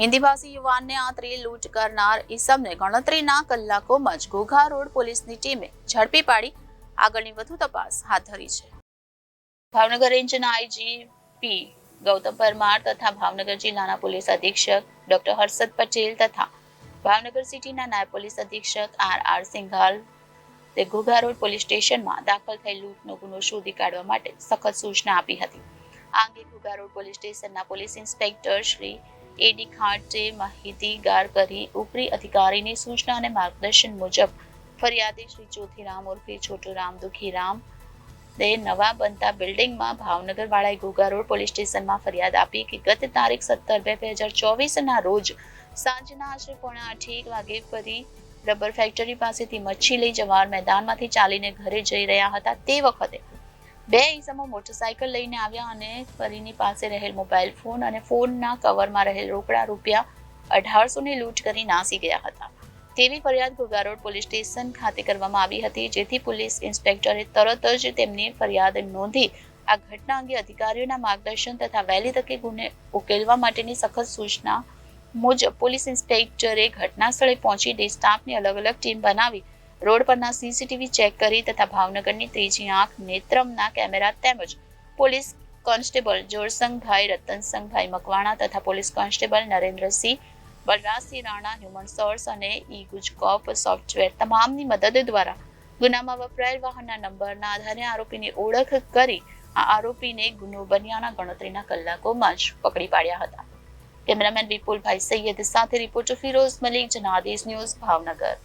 હિન્દીભાષી યુવાનને આંતરી લૂંટ કરનાર ઈસમને ગણતરીના કલાકોમાં જ ઘોઘા રોડ પોલીસની ટીમે ઝડપી પાડી. આગળની વધુ તપાસ હાથ ધરી છે. ભાવનગર રેન્જના આઈજીપી ગૌતમ પરમાર તથા ભાવનગર જિલ્લાના પોલીસ અધિક્ષક ડોક્ટર હર્ષદ પટેલ તથા ભાવનગર સિટીના નાયબ પોલીસ અધિક્ષક આર આર સિંઘાલ તે ઘોઘા રોડ પોલીસ સ્ટેશનમાં દાખલ થયેલ લૂંટનો ગુનો શોધી કાઢવા માટે સખત સૂચના આપી હતી. આ અંગે રોડ પોલીસ સ્ટેશનના police inspector Shri A D Khant માહિતીગાર કરી ઉપરી અધિકારીની સૂચના અને માર્ગદર્શન મુજબ ફરિયાદી શ્રી ચોથીરામ ઉર્ફે છોટુરામ દુખીરામ તે નવા બનતા બિલ્ડિંગમાં ભાવનગર વાળાએ ઘોઘા રોડ પોલીસ સ્ટેશનમાં ફરિયાદ આપી કે ગત તારીખ સત્તર બે બે હજાર ચોવીસના રોજ સાંજના આશરે પોણા આઠેક વાગે ફરી રબર ફેક્ટરી પાસેથી મચ્છી લઈ જવાર મેદાનમાંથી ચાલીને ઘરે જઈ રહ્યા હતા તે વખતે બે ઈસમો મોટરસાયકલ લઈને આવ્યા અને ફરીની પાસે રહેલ મોબાઈલ ફોન અને ફોનના કવરમાં રહેલ રોકડા રૂપિયા અઢારસો ની લૂંટ કરી નાસી ગયા હતા. તેવી ફરિયાદ ઘોઘા પોલીસ સ્ટેશન ખાતે કરવામાં આવી હતી, જેથી પોલીસ ઇન્સ્પેક્ટરે તરત જ તેમની ફરિયાદ નોંધી આ ઘટના અંગે અધિકારીઓના માર્ગદર્શન તથા વહેલી તકે ગુને ઉકેલવા માટેની સખત સૂચના મુજબ પોલીસ ઇન્સ્પેક્ટરે ઘટના સ્થળે પહોંચી સ્ટાફની અલગ અલગ ટીમ બનાવી રોડ પરના સીસીટીવી ચેક કરી તથા ભાવનગરની ત્રીજી આંખ નેત્રમના કેમેરા તેમજ પોલીસ કોન્સ્ટેબલ જોરસંગભાઈ, રતનસંગભાઈ મકવાણા તથા police constable Narendrasinh, Balrajsinh Rana, human source અને ઈ ગુજકોપ સોફ્ટવેર તમામની મદદ દ્વારા ગુનામાં વપરાયેલ વાહનના નંબરના આધારે આરોપીની ઓળખ કરી આ આરોપીને ગુનો બન્યાના ગણતરીના કલાકોમાં જ પકડી પાડ્યા હતા. કેમેરામેન વિપુલભાઈ સૈયદ સાથે રિપોર્ટર ફિરોઝ મલિક, જનાદેશ ન્યૂઝ, ભાવનગર.